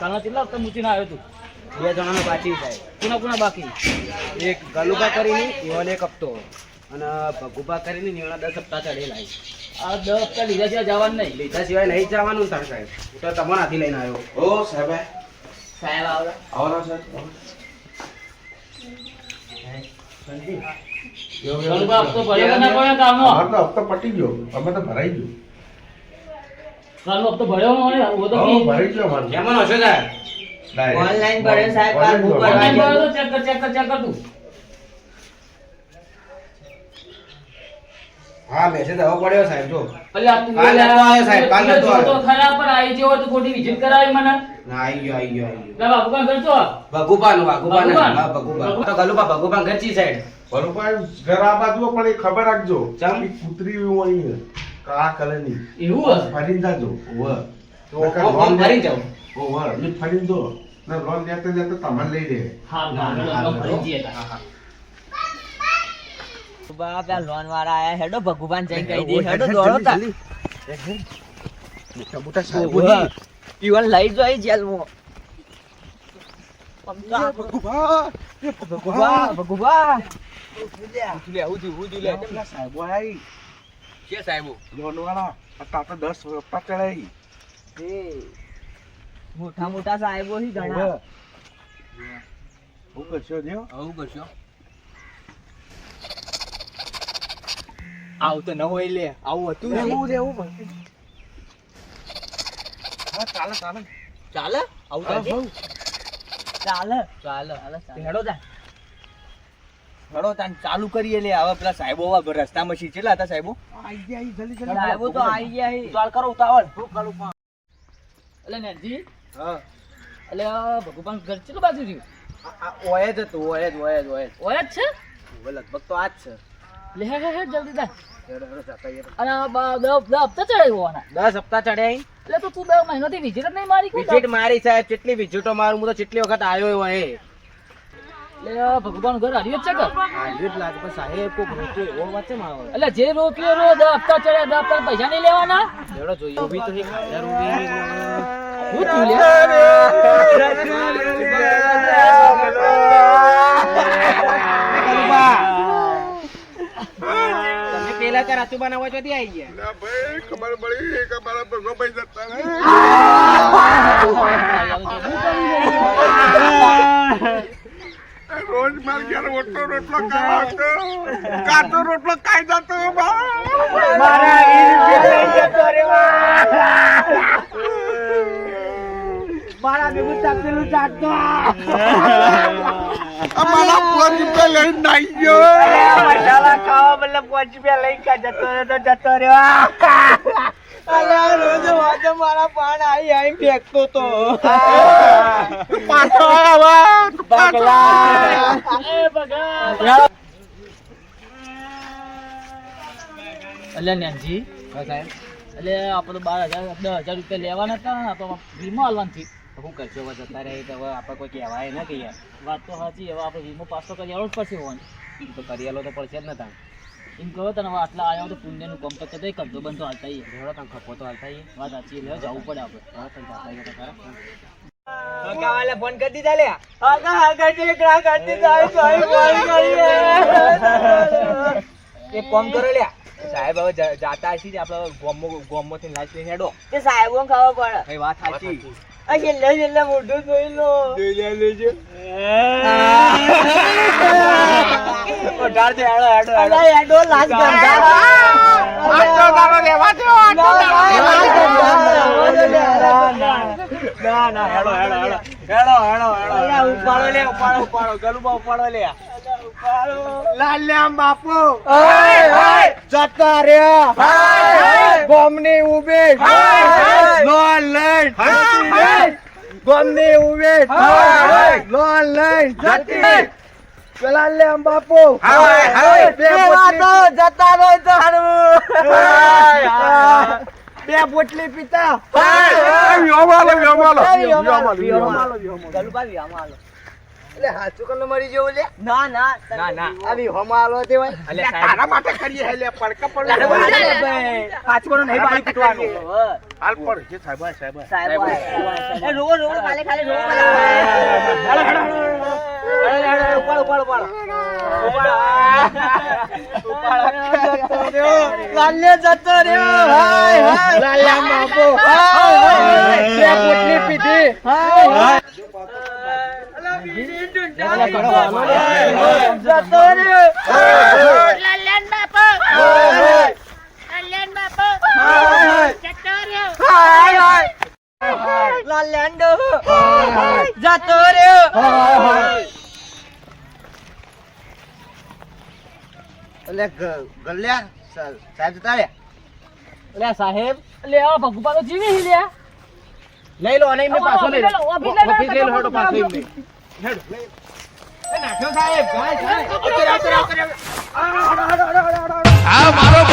હમણાં કેટલા વખત મૂકીને આવ્યો તું? બે જણાનો બાકી સાહેબ કોના કોના બાકી? એક ગલુબા કરીને ઈવન એક હપ્તો. અને ભગુભા કરીને નિવાણા દસ હપ્તા ચડેલા લાવી આ દસ હપ્તા લીધા સિવાય જવાનું નહીં. લીધા સિવાય નહીં જવાનું સર સાહેબ. હું તો તમારા હાથી લઈને આવ્યો. ઓ સાહેબ. સાહેબ આવો. આવો સાહેબ. હપ્તો હપ્તો પટી ગયો. અમે તો ભરાઈ ગયું. કાલનો હપ્તો ભર્યો હોય હું તો કી ભરાઈ ગયો અમારો કેમનો હશે સાહેબ. ઓનલાઈન ભર્યો સાહેબ, કાલ બુક કરવા ગયો તો ચેક કર ચેક કર ચેક કર તું. હા મેસેજ આવો પડ્યો સાહેબ જો. અલ્યા તું કાલ નતો આવ્યો સાહેબ, કાલ નતો આવ્યો. તો ખરા પર આવી જેવો તો ખોટી વિઝિટ કરાવી મને. ના આવી ગયો આવી ગયો આવી ગયો. કરજો ભગુબાનું ભગુબાનું ભગુબા? હા ભગુબા તો ગલુબા ભગુબા ઘરચી સાઈડ બરોબર ઘર આ બાજુ પણ એ ખબર રાખજો. ચાલ કૂતરી હોય કાળા કલરની એવું હશે ફરીને જાજો ઓવર તો ફોર્મ ભરી ઓવર ને ફરીને જો ને લોન લેતે લેતે તમને લઈ દે હા ના, ભરી જઈએ હા, હા. ભગુભા લોન વાળા આયા હેડો ભગુભાને જઈને કહી દે. હેડો દોડો તા મોટા મોટા સાહેબ ઈવન લઈ જો અહીં જેલમાં ભગુભા, એ ભગુભા ભગુભા લે, આવું થયું, આવું થયું, લે. પેલા સાહેબો આઈ. કે સાહેબ? લોન વાળા આ દસ રૂપિયા ચડાઈ. એ મોટા મોટા સાહેબો હી ઘણા. હું? કરશો જો? આવું કરશો? આવું તો ન હોય લે આવું હતું ને? રહેવું રહેવું પણ. હા ચાલે ચાલે. ચાલે? આવું ચાલે તો બહુ. ચાલે. ચાલે. હેડો તા હેડો તાન ચાલુ કરીએ લે. હવે પેલા સાહેબો આવા રસ્તામાં શી છે લાતા સાહેબો? આઈ ગયા, આઈ, જલ્દી, જલ્દી. સાહેબો તો આઈ ગયા હી. ચાલ કરો ઉતાવળ. એટલે નેનજી. હા. એટલે ભગવાન ઘર ચેટલું બાજુ રહ્યું? ઓય જ હતું ઓય જ ઓય જ ઓય જ. ઓય જ છે? હવે લગભગ તો આ જ છે. લે હે હે હે જલ્દી જા. દસ હપ્તા ચડ્યા એટલે તો તું બે મહિનાથી વિઝિટ નહીં મારી વિઝિટ મારી સાહેબ કેટલી વિઝિટો મારું હું તો કેટલી વખત આવ્યો હોય ભગવાન ઘર હાર્યું છે કે? આવ્યો જ લાગે પણ સાહેબ કોક રોકે એવો છે મારો. એટલે જે રોપ્યો રો દ હપ્તા ચડ્યા દ હપ્તા પૈસા નહીં લેવાના? હેડો જોઈએ ઊભી તો એક હાજર ઊભી હું લે? તમે પેલા ચાર હાથું બનાવવા ચોથી આવી ગયા ના ભાઈ, ખબર પડી કે મારા ભગવાભાઈ જતા રહે. રોજ માર ઘેર ઓટલો રોટલો ખાવા આવતો. કાચો રોટલો ખાઈ જતો અમારા પોચ રૂપિયા લઈને નાઈ ગયો. પાછો આવ્યો પાછો એટલે નેનજી. એટલે આપણે બાર હજાર દસ હજાર રૂપિયા લેવાના હતા તો વીમો હાલવાનું હું કરશો? હવે જતા રહે તો હવે આપણે કોઈ કહેવાય ના કહીએ વાત તો સાચી હવે આપણે વીમો પાસ તો કરી આવડો જ પડશે હોવાનું. તો કરી આલો તો પડશે જ ને તાણ. એમ કહો તને હવે આટલા આવ્યા તો પુણ્યનું કામ તો કદાચ કરતો બંધ તો હાલતા આવીએ. તાણ ખપો તો હાલતા આવીએ. વાત સાચી એટલે જવું પડે આપણે. હા, તાણ જાતા આવીએ તો ખરા. ફોન કરી દીધા લે? એક કામ કરો લ્યા સાહેબ હવે જા- જાતા હશી ને આપણે ગોમો ગોમો થી લાઈટ લઈને હેડો. તે સાહેબો ખબર પડે. કઈ વાત સાચી. આ છેલ્લે છેલ્લે મોઢું જોઈ લો. અઢાર થી હેડો હેડો હેડો. આટલો દાડો રહેવા દો, ના ના હેડો હેડો હેડો હેડો હેડો હેડો ઉપાડો લે ઉપાડો ઉપાડો ગલુબા ઉપાડો લે લાલ્યા બાપુ જતા રહ્યા ગોમની ઊભી લોન લઈ ગોમની ઉભે લોન લઈ જતી પેલા લે બાપુ બે પોટલી જતા રહો તો બે પોટલી પીતા વ્યોમાલો વ્યોમાલો વ્યોમાલો, વ્યોમાલો વ્યોમાલો ગલુબા પોટલી પીતા. એટલે હાચું કનો મરી જવું લે? ના ના ના, ના. આવી હોમાલો તે ભાઈ. અલ્યા તારા માટે કરીએ હે લે પડકા પડે ભાઈ, પાછું નહીં બાળી કૂટવાનું? હાલ પર જે સાહેબ સાહેબ. સાહેબ એ રોવો રોવો ખાલી ખાલી રોવો ઉપાડ ઉપાડ ઉપાડ. લાલ્ય જતો રહ્યો હાય હાય લાલ્યા બાપો હાય પોટલી પીધી હાય જતો રહ્યો કલ્યાણ બાપા હાય કલ્યાણ બાપા હાય જતો રહ્યો હાય હાય લાલ્યાંડો જતો રહ્યો એટલે ગલ્યા સાહેબ જતા રહ્યા. સાહેબ એટલે આ ભગુબા તો જીવી હી લ્યા. લઈ લો અને એમને પાછો લઈ લો. ઓફિસ લઈ લો, હેડો પાછો એમને સાહેબ